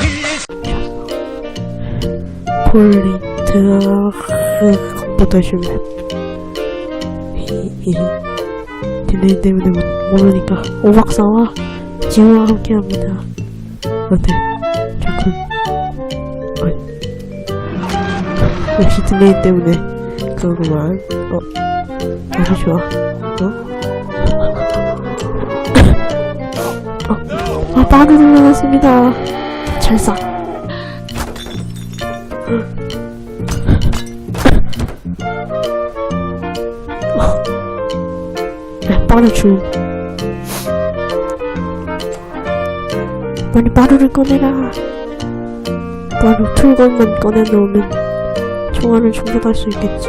이 폴리트 컴퓨터 슈맨 딜레이 때문에 못- 모르니까 오박사와 지우와 함께 합니다 어때? 조금 어이. 역시 딜레이 때문에 그거구만 어 아주 좋아 어? 어, 아, 빠르게 나갔습니다. 찰싹. 네, 빠르 줌. 빨리 빠르를 꺼내라. 빠르 툴건만 꺼내놓으면 총알을 충전할 수 있겠지.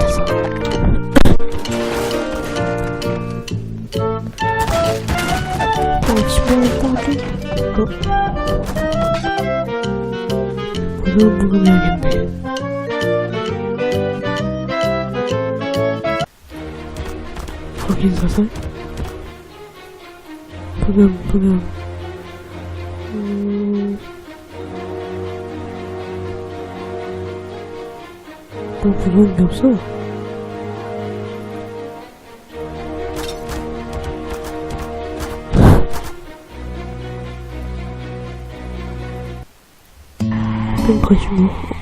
됐어. 어, 집에 빠르. 어? 무슨 부금해야겠네. 거긴 사설? 부금, 부금. 음... 뭐 부르는 게 없어? 뺑까지 뭐.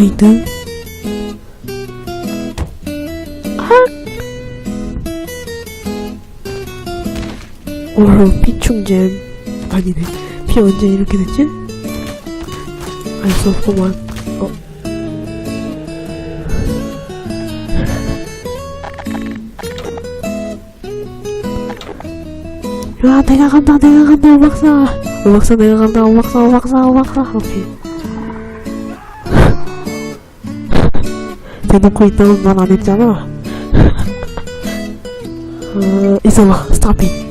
가이드 오로 피충잼 아니네 피 언제 이렇게 됐지? 알 수 없구만 어 야, 내가 간다, 내가 간다, 오박사. 오박사, 내가 간다, 오박사, 오박사, 오박사. 오케이. 대놓고 있다는 말 안 했잖아. 어, 있어봐, 스탑 잇.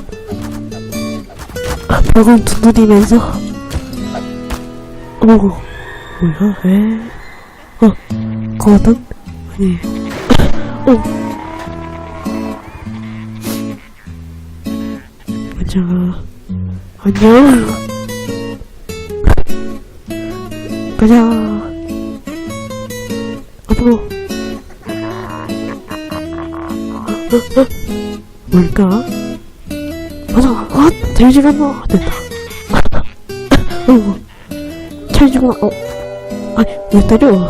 벽을 두드리면서. 어머, 뭐야, 에? 어, 거든? 아니. 어. 자, 안녕. 가자. 앞으로. 어, 어, 어? 뭘까? 가자. 아, 되지 않나? 됐다. 어, 찰지구나. 어. 아니, 왜 때려?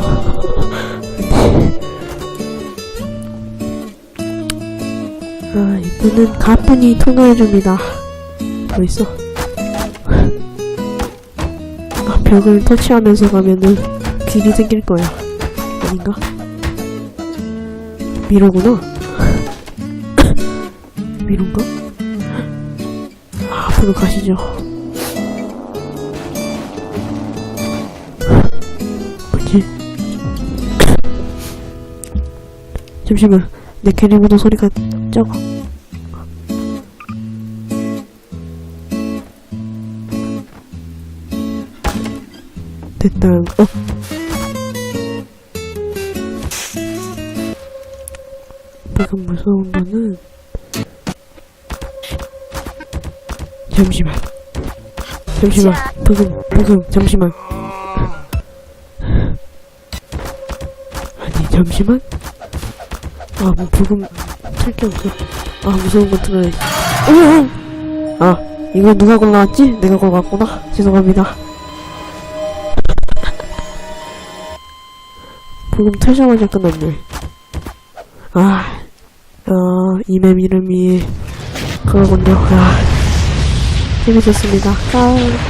아, 이분은 가뿐히 통과해줍니다. 뭐 있어? 아, 벽을 터치하면서 가면은 길이 생길 거야. 아닌가? 미로구나? 미로인가? 아, 앞으로 가시죠. 뭐지? 잠시만. 내 캐리보다 소리가 적어. 됐다. 어? 방금 무서운 거는 잠시만. 잠시만. 방금 방금 잠시만. 아니 잠시만. 아, 뭐 부금 찰게 없어. 아, 무서운 거 틀어야지. 으응! 아, 이거 누가 골라왔지? 내가 골라왔구나. 죄송합니다. 부금 틀자마자 끝났네. 아, 어, 이맵 이름이 그거군요. 아, 재밌었습니다. 아.